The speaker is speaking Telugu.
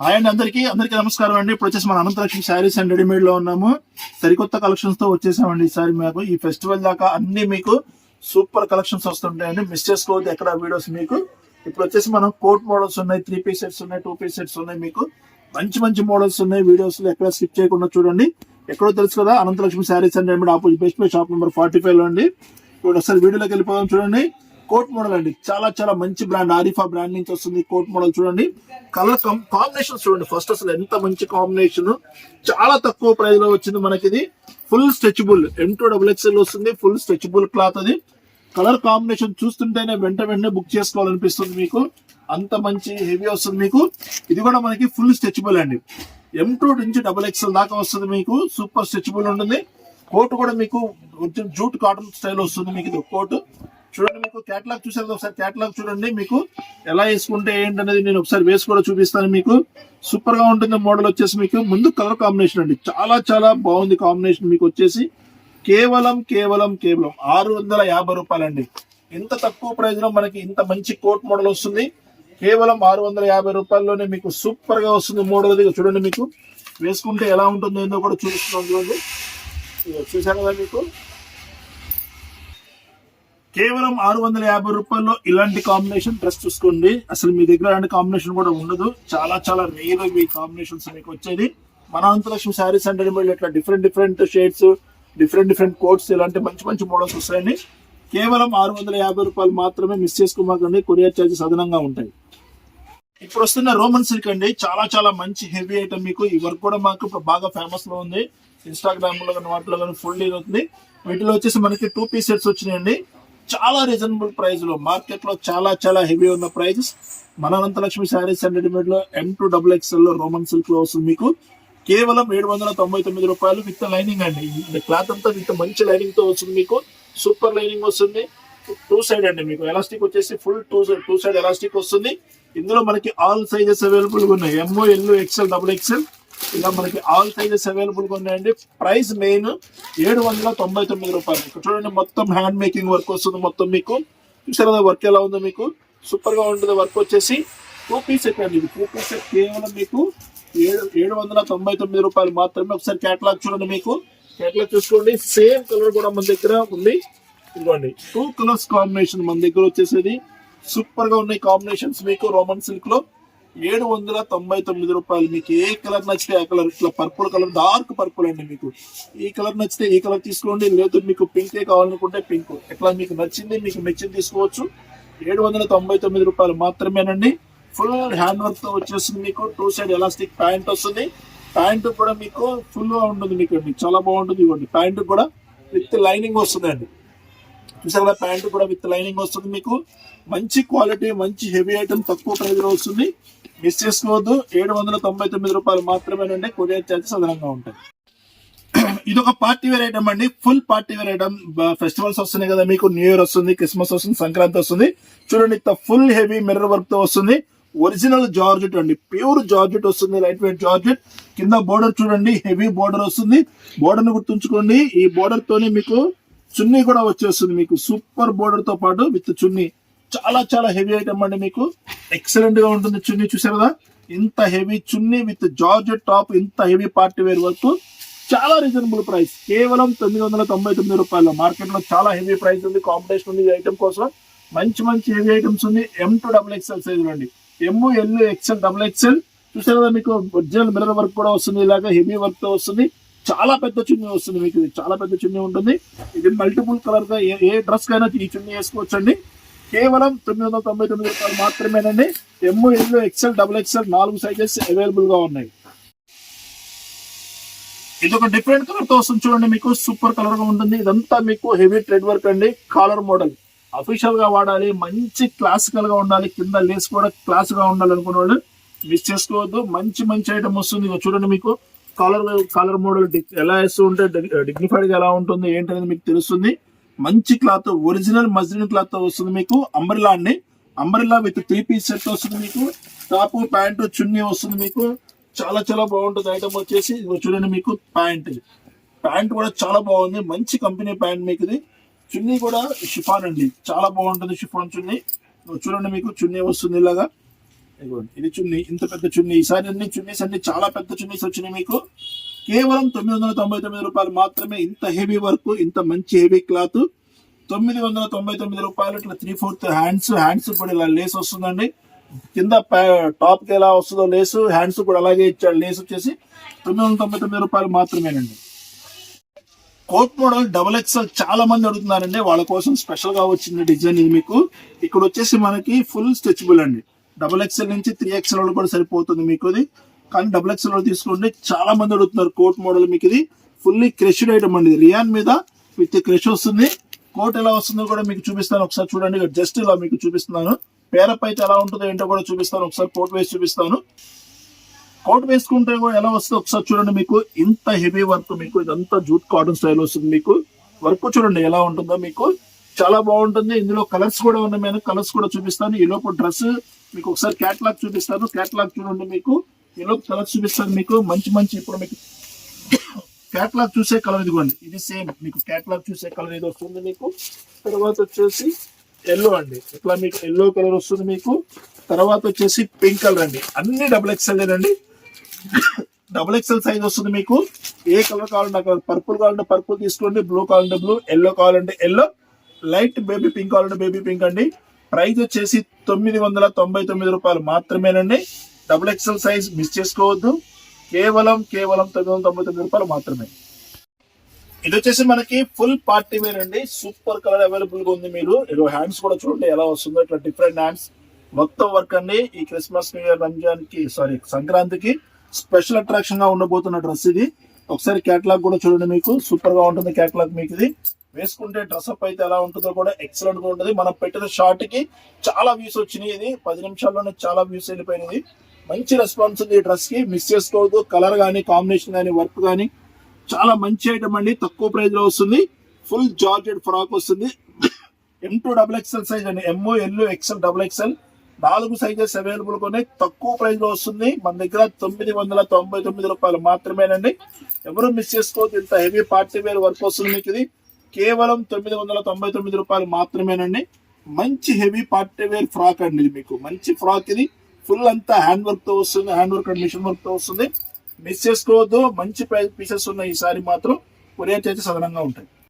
అండ్ అందరికీ. అందరికి అందరికీ నమస్కారం అండి. ఇప్పుడు వచ్చేసి మన అనంతలక్ష్మి శారీస్ అండ్ రెడీమేడ్లో ఉన్నాము. సరికొత్త కలెక్షన్స్తో వచ్చేసామండి ఈసారి మాకు. ఈ ఫెస్టివల్ దాకా అన్ని మీకు సూపర్ కలెక్షన్స్ వస్తుంటాయండి. మిస్ చేసుకోవద్దు ఎక్కడ వీడియోస్ మీకు. ఇప్పుడు వచ్చేసి మనం కోట్ మోడల్స్ ఉన్నాయి. త్రీ పీస్ సెట్స్ ఉన్నాయి టూ పీస్ సెట్స్ ఉన్నాయి మీకు. మంచి మంచి మోడల్స్ ఉన్నాయి. వీడియోస్ ఎక్కడ స్కిప్ చేయకుండా చూడండి. ఎక్కడో తెలుసు కదా Ananthalakshmi sarees and readymade opposite Best Buy shop number forty ఫైవ్లో అండి. ఇప్పుడు ఒకసారి వీడియోలోకి వెళ్ళిపోదాం చూడండి. కోట్ మోడల్ అండి. చాలా చాలా మంచి బ్రాండ్. ఆరిఫా బ్రాండ్ నుంచి వస్తుంది కోట్ మోడల్. చూడండి. కలర్ కాంబినేషన్ చూడండి. ఫస్ట్ అసలు ఎంత మంచి కాంబినేషన్ చాలా తక్కువ ప్రైస్లో వచ్చింది మనకి ఇది full stretchable M two double XL వస్తుంది. ఫుల్ స్ట్రెచబుల్ క్లాత్ అది. కలర్ కాంబినేషన్ చూస్తుంటేనే వెంట వెంటనే బుక్ చేసుకోవాలనిపిస్తుంది మీకు. అంత మంచి హెవీ వస్తుంది మీకు. ఇది కూడా మనకి ఫుల్ స్ట్రెచబుల్ అండి. ఎం టూ నుంచి డబుల్ ఎక్స్ఎల్ దాకా వస్తుంది మీకు. సూపర్ స్ట్రెచబుల్ ఉంటుంది. కోట్ కూడా మీకు కొంచెం జూట్ కాటన్ స్టైల్ వస్తుంది మీకు ఇది. కోట్ చూడండి మీకు కేటలాగ్ చూసారు ఒకసారి కేటలాగ్ చూడండి మీకు ఎలా వేసుకుంటే ఏంటి అనేది నేను ఒకసారి వేసి కూడా చూపిస్తాను మీకు. సూపర్గా ఉంటుంది మోడల్ వచ్చేసి మీకు. ముందు కలర్ కాంబినేషన్ అండి. చాలా చాలా బాగుంది కాంబినేషన్ మీకు వచ్చేసి. కేవలం కేవలం కేవలం ఆరు వందల యాభై రూపాయలండి. ఇంత తక్కువ ప్రైస్లో మనకి ఇంత మంచి కోట్ మోడల్ వస్తుంది? కేవలం ఆరు వందల యాభై రూపాయల్లోనే మీకు సూపర్గా వస్తుంది మోడల్ చూడండి మీకు. వేసుకుంటే ఎలా ఉంటుందో ఏందో కూడా చూపిస్తున్నాం చూడండి. చూసాను కదా మీకు. కేవలం ఆరు వందల యాభై రూపాయల్లో ఇలాంటి కాంబినేషన్ డ్రెస్ చూసుకోండి. అసలు మీ దగ్గర అలాంటి కాంబినేషన్ కూడా ఉండదు. చాలా చాలా రేర్ మీ కాంబినేషన్స్ మీకు వచ్చేది. మన అంతలక్ష్మి శారీస్ అంటే ఇట్లా different different shades different different coats ఇలాంటి మంచి మంచి మోడల్స్ వస్తాయండి. కేవలం ఆరు వందల యాభై రూపాయలు మాత్రమే మిస్ చేసుకోమాకండి. కొరియర్ ఛార్జెస్ అదనంగా ఉంటాయి. ఇప్పుడు వస్తున్న రోమన్ సిల్క్ అండి. చాలా చాలా మంచి హెవీ ఐటమ్ మీకు. ఈ వర్క్ కూడా మాకు ఇప్పుడు బాగా ఫేమస్లో ఉంది. ఇన్స్టాగ్రామ్లో కానీ వాటిలో కానీ ఫుల్ డీల్ అవుతుంది. వీటిలో వచ్చేసి మనకి టూ పీస్ సెట్స్ వచ్చినాయండి. చాలా రీజనబుల్ ప్రైస్లో మార్కెట్లో చాలా చాలా హెవీ ఉన్న ప్రైజెస్ మన అనంతలక్ష్మి శారీస్ అండ్ రెడీమేడ్లో ఎం టూ డబుల్ ఎక్స్ఎల్లో రోమన్ సిల్క్లో వస్తుంది మీకు. కేవలం ఏడు వందల తొంభై తొమ్మిది రూపాయలు విత్ లైనింగ్ అండి. క్లాత్ అంతా విత్ మంచి లైనింగ్తో వస్తుంది మీకు. సూపర్ లైనింగ్ వస్తుంది. టూ సైడ్ అండి మీకు. ఎలాస్టిక్ వచ్చేసి full two side two side elastic వస్తుంది. ఇందులో మనకి ఆల్ సైజెస్ అవైలబుల్గా ఉన్నాయి. M O L XL double XL ఇలా మనకి ఆల్ సైజెస్ అవైలబుల్గా ఉన్నాయండి. ప్రైస్ మెయిన్ ఏడు వందల తొంభై తొమ్మిది రూపాయలు. చూడండి మొత్తం హ్యాండ్ మేకింగ్ వర్క్ వస్తుంది మొత్తం మీకు. చూసారా వర్క్ ఎలా ఉందో మీకు? సూపర్గా ఉంటుంది వర్క్ వచ్చేసి. టూ పీస్ సెట్ అండి టూ పీస్ సెట్ కేవలం మీకు ఏడు ఏడు వందల తొంభై తొమ్మిది రూపాయలు మాత్రమే. ఒకసారి కేటలాగ్ చూడండి మీకు. కేటలాగ్ చూసుకోండి. సేమ్ కలర్ కూడా మన దగ్గర ఉంది. ఇదిగోండి. టూ కలర్స్ కాంబినేషన్ మన దగ్గర వచ్చేసేది. సూపర్గా ఉన్నాయి కాంబినేషన్స్ మీకు రోమన్ సిల్క్లో. ఏడు వందల తొంభై తొమ్మిది రూపాయలు. మీకు ఏ కలర్ నచ్చితే ఆ కలర్ ఇట్లా పర్పుల్ కలర్ డార్క్ పర్పుల్ అండి మీకు. ఈ కలర్ నచ్చితే ఈ కలర్ తీసుకోండి లేదు మీకు పింక్ కావాలనుకుంటే పింక్. ఇట్లా మీకు నచ్చింది మీకు మెచ్చింది తీసుకోవచ్చు. ఏడు వందల తొంభై తొమ్మిది రూపాయలు మాత్రమేనండి. ఫుల్ హ్యాండ్ వర్క్తో వచ్చేస్తుంది మీకు. టూ సైడ్ ఎలాస్టిక్ ప్యాంట్ వస్తుంది. ప్యాంటు కూడా మీకు ఫుల్గా ఉంటుంది మీకు అండి. చాలా బాగుంటుంది ఇవ్వండి. ప్యాంటు కూడా విత్ లైనింగ్ వస్తుంది అండి విశాఖ ప్యాంటు ప్యాంట్ కూడా విత్ లైనింగ్ వస్తుంది మీకు. మంచి క్వాలిటీ మంచి హెవీ ఐటమ్ తక్కువ ప్రైస్లో వస్తుంది. మిస్ చేసుకోవద్దు. ఏడు వందల తొంభై తొమ్మిది రూపాయలు మాత్రమేనండి. కొరియర్ ఛార్జెస్ అదనంగా ఉంటాయి. ఇది ఒక పార్టీ వేర్ ఐటమ్ అండి. Full party wear item. Festivals వస్తున్నాయి కదా మీకు. న్యూ ఇయర్ వస్తుంది క్రిస్మస్ వస్తుంది సంక్రాంతి వస్తుంది. చూడండి ఇంత ఫుల్ హెవీ మిర్రర్ వర్క్తో వస్తుంది. ఒరిజినల్ జార్జెట్ అండి. ప్యూర్ జార్జెట్ వస్తుంది లైట్ వెయిట్ జార్జెట్. కింద బోర్డర్ చూడండి హెవీ బోర్డర్ వస్తుంది. బోర్డర్ను గుర్తుంచుకోండి. ఈ బోర్డర్ తోనే మీకు చున్నీ కూడా వచ్చేస్తుంది మీకు. సూపర్ బోర్డర్తో పాటు విత్ చున్నీ. చాలా చాలా హెవీ ఐటమ్ అండి మీకు. ఎక్సలెంట్గా ఉంటుంది చున్నీ చూసారు కదా? ఇంత heavy chunni with georgette top ఇంత హెవీ పార్టీ వేర్ వర్క్. చాలా రీజనబుల్ ప్రైస్. కేవలం తొమ్మిది వందల తొంభై తొమ్మిది రూపాయలు. మార్కెట్లో చాలా హెవీ ప్రైస్ ఉంది. కాంపిటీషన్ ఉంది ఈ ఐటమ్ కోసం. మంచి మంచి హెవీ ఐటమ్స్ ఉంది. M to double XL size అండి. M L XL double XL చూసారు కదా మీకు? ఒరిజినల్ మిర్రర్ వర్క్ కూడా వస్తుంది ఇలాగా. హెవీ వర్క్తో వస్తుంది. చాలా పెద్ద చున్నీ వస్తుంది మీకు. ఇది చాలా పెద్ద చున్నీ ఉంటుంది. ఇది మల్టిపుల్ కలర్గా ఏ- ఏ డ్రెస్ కైనా ఈ చున్నీ వేసుకోవచ్చండి. కేవలం తొమ్మిది వందల తొంభై తొమ్మిది రూపాయలు మాత్రమేనండి. ఎమ్ ఎల్లో ఎక్స్ఎల్ డబుల్ ఎక్స్ఎల్ నాలుగు సైజెస్ అవైలబుల్గా ఉన్నాయి. ఇది ఒక డిఫరెంట్ కలర్తో వస్తుంది చూడండి మీకు. సూపర్ కలర్గా ఉంటుంది. ఇదంతా మీకు హెవీ ట్రెడ్ వర్క్ అండి. కాలర్ మోడల్ అఫీషియల్గా వాడాలి. మంచి క్లాసికల్గా ఉండాలి. కింద లేస్ కూడా క్లాస్గా ఉండాలి అనుకున్న వాళ్ళు మిస్ చేసుకోవద్దు. మంచి మంచి ఐటమ్ వస్తుంది. చూడండి మీకు. కాలర్ కాలర్ మోడల్ ఎలా వేస్తూ ఉంటే డిగ్నిఫైడ్గా ఎలా ఉంటుంది ఏంటనేది మీకు తెలుస్తుంది. మంచి క్లాత్ ఒరిజినల్ మజ్లిన్ క్లాత్తో వస్తుంది మీకు అంబ్రిలా అండి. Umbrella with three piece set వస్తుంది మీకు టాప్ ప్యాంట్ చున్నీ వస్తుంది మీకు. చాలా చాలా బాగుంటుంది ఐటమ్ వచ్చేసి. చూడండి మీకు ప్యాంట్. ప్యాంట్ కూడా చాలా బాగుంది. మంచి కంపెనీ ప్యాంట్ మీకు ఇది చున్నీ కూడా షిఫాన్ అండి. చాలా బాగుంటుంది షిఫాన్ చున్నీ. చూడండి మీకు చున్నీ వస్తుంది ఇలాగా. ఇదిగోండి. ఇది చున్నీ ఇంత పెద్ద చున్నీ. ఈసారి అన్ని చున్నీస్ అన్ని చాలా పెద్ద చున్నీస్ వచ్చినాయి మీకు. కేవలం తొమ్మిది వందల తొంభై తొమ్మిది రూపాయలు మాత్రమే ఇంత హెవీ వర్క్ ఇంత మంచి హెవీ క్లాత్ తొమ్మిది వందల తొంభై తొమ్మిది రూపాయలు ఇట్లా త్రీ ఫోర్త్ హ్యాండ్స్ హ్యాండ్స్ కూడా ఇలా లేస్ వస్తుందండి. కింద టాప్కి ఎలా వస్తుందో లేసు హ్యాండ్స్ కూడా అలాగే ఇచ్చాడు లేస్ వచ్చేసి తొమ్మిది వందల తొంభై తొమ్మిది రూపాయలు మాత్రమేనండి. కోట్ మోడల్ డబుల్ ఎక్స్ఎల్ చాలా మంది అడుగుతున్నారండి. వాళ్ళ కోసం స్పెషల్గా వచ్చిన డిజైన్ ఇది మీకు. ఇక్కడ వచ్చేసి మనకి ఫుల్ స్ట్రెచబుల్ అండి. డబుల్ ఎక్స్ఎల్ నుంచి త్రీ ఎక్స్ఎల్ వాళ్ళు కూడా సరిపోతుంది మీకు ఇది. కానీ డబుల్ ఎక్స్ఎల్ వాళ్ళు తీసుకుంటే చాలా మంది అడుగుతున్నారు కోట్ మోడల్ మీకు ఇది. ఫుల్లీ క్రెష్డ్ ఐటమ్ అండి రియాన్ మీద విత్ క్రెష్ వస్తుంది. కోట్ ఎలా వస్తుందో కూడా మీకు చూపిస్తాను. ఒకసారి చూడండి. జస్ట్ ఇలా మీకు చూపిస్తున్నాను. పేరప్ అయితే ఎలా ఉంటుందో ఏంటో కూడా చూపిస్తాను. ఒకసారి కోట్ వేసి చూపిస్తాను. కోట్ వేసుకుంటే కూడా ఎలా వస్తుందో ఒకసారి చూడండి మీకు. ఇంత హెవీ వర్క్ మీకు. ఇదంతా జూట్ కాటన్ స్టైల్ వస్తుంది మీకు. వర్క్ చూడండి ఎలా ఉంటుందో మీకు. చాలా బాగుంటుంది. ఇందులో కలర్స్ కూడా ఉన్నాయి. నేను కలర్స్ కూడా చూపిస్తాను. ఈ లోపు డ్రెస్ మీకు ఒకసారి క్యాట్లాగ్ చూపిస్తాను క్యాట్లాగ్ చూడండి మీకు. ఎల్లో లోపు కలర్స్ చూపిస్తాను మీకు. మంచి మంచి ఇప్పుడు మీకు క్యాట్లాగ్ చూసే కలర్ ఇదిగోండి. ఇది సేమ్ మీకు క్యాట్లాగ్ చూసే కలర్ ఇది వస్తుంది మీకు. తర్వాత వచ్చేసి ఎల్లో అండి. ఇట్లా మీకు ఎల్లో కలర్ వస్తుంది మీకు. తర్వాత వచ్చేసి పింక్ కలర్ అండి. అన్ని డబుల్ ఎక్స్ఎల్ అండి డబుల్ ఎక్స్ఎల్ సైజ్ వస్తుంది మీకు. ఏ కలర్ కావాలంటే కలర్ పర్పుల్ కావాలంటే పర్పుల్ తీసుకోండి. బ్లూ కావాలంటే బ్లూ ఎల్లో కావాలంటే ఎల్లో లైట్ బేబీ పింక్ కావాలంటే బేబీ పింక్ అండి. ప్రైజ్ వచ్చేసి తొమ్మిది వందల తొంభై తొమ్మిది రూపాయలు మాత్రమేనండి. డబుల్ ఎక్స్ఎల్ సైజ్ మిస్ చేసుకోవద్దు. కేవలం కేవలం తొమ్మిది వందల తొంభై తొమ్మిది రూపాయలు మాత్రమే. ఇది వచ్చేసి మనకి ఫుల్ పార్టీ వేర్ అండి. సూపర్ కలర్ అవైలబుల్గా ఉంది మీరు. ఇదిగో హ్యాండ్స్ కూడా చూడండి ఎలా వస్తుందో. ఇట్లా డిఫరెంట్ హ్యాండ్స్ మొత్తం వర్క్ అండి. ఈ క్రిస్మస్ న్యూ ఇయర్ రంజాన్కి సారీ సంక్రాంతికి స్పెషల్ అట్రాక్షన్గా ఉండబోతున్న డ్రెస్ ఇది. ఒకసారి కేటలాగ్ కూడా చూడండి మీకు. సూపర్గా ఉంటుంది కేటలాగ్ మీకు ఇది. వేసుకుంటే డ్రెస్ అప్ అయితే ఎలా ఉంటుందో కూడా ఎక్సలెంట్గా ఉంటుంది. మనం పెట్టిన షార్ట్కి చాలా వ్యూస్ వచ్చినాయి. ఇది పది నిమిషాల్లోనే చాలా వ్యూస్ వెళ్ళిపోయినాయి. మంచి రెస్పాన్స్ ఉంది ఈ డ్రెస్కి. మిస్ చేసుకోవద్దు. కలర్ గానీ కాంబినేషన్ గానీ వర్క్ గానీ చాలా మంచి ఐటమ్ అండి. తక్కువ ప్రైస్లో వస్తుంది. ఫుల్ జార్జెడ్ ఫ్రాక్ వస్తుంది. M two double XL size అండి. M O L XL double XL నాలుగు సైజెస్ అవైలబుల్ ఉన్నాయి తక్కువ ప్రైస్లో వస్తుంది. మన దగ్గర తొమ్మిది వందల తొంభై తొమ్మిది రూపాయలు మాత్రమేనండి. ఎవరు మిస్ చేసుకోవద్దు. ఇంత హెవీ పార్టీ వేర్ వర్క్ వస్తుంది మీకు ఇది. కేవలం తొమ్మిది వందల తొంభై తొమ్మిది రూపాయలు మాత్రమేనండి. మంచి హెవీ పార్టీ వేర్ ఫ్రాక్ అండి ఇది మీకు. మంచి ఫ్రాక్ ఇది. ఫుల్ అంతా హ్యాండ్ వర్క్తో వస్తుంది హ్యాండ్ వర్క్ అండ్ మిషన్ వర్క్తో వస్తుంది. మిస్ చేసుకోవద్దు మంచి పీసెస్ ఉన్నాయి ఈసారి మాత్రం. కొరియర్ చేసి సదనంగా ఉంటాయి.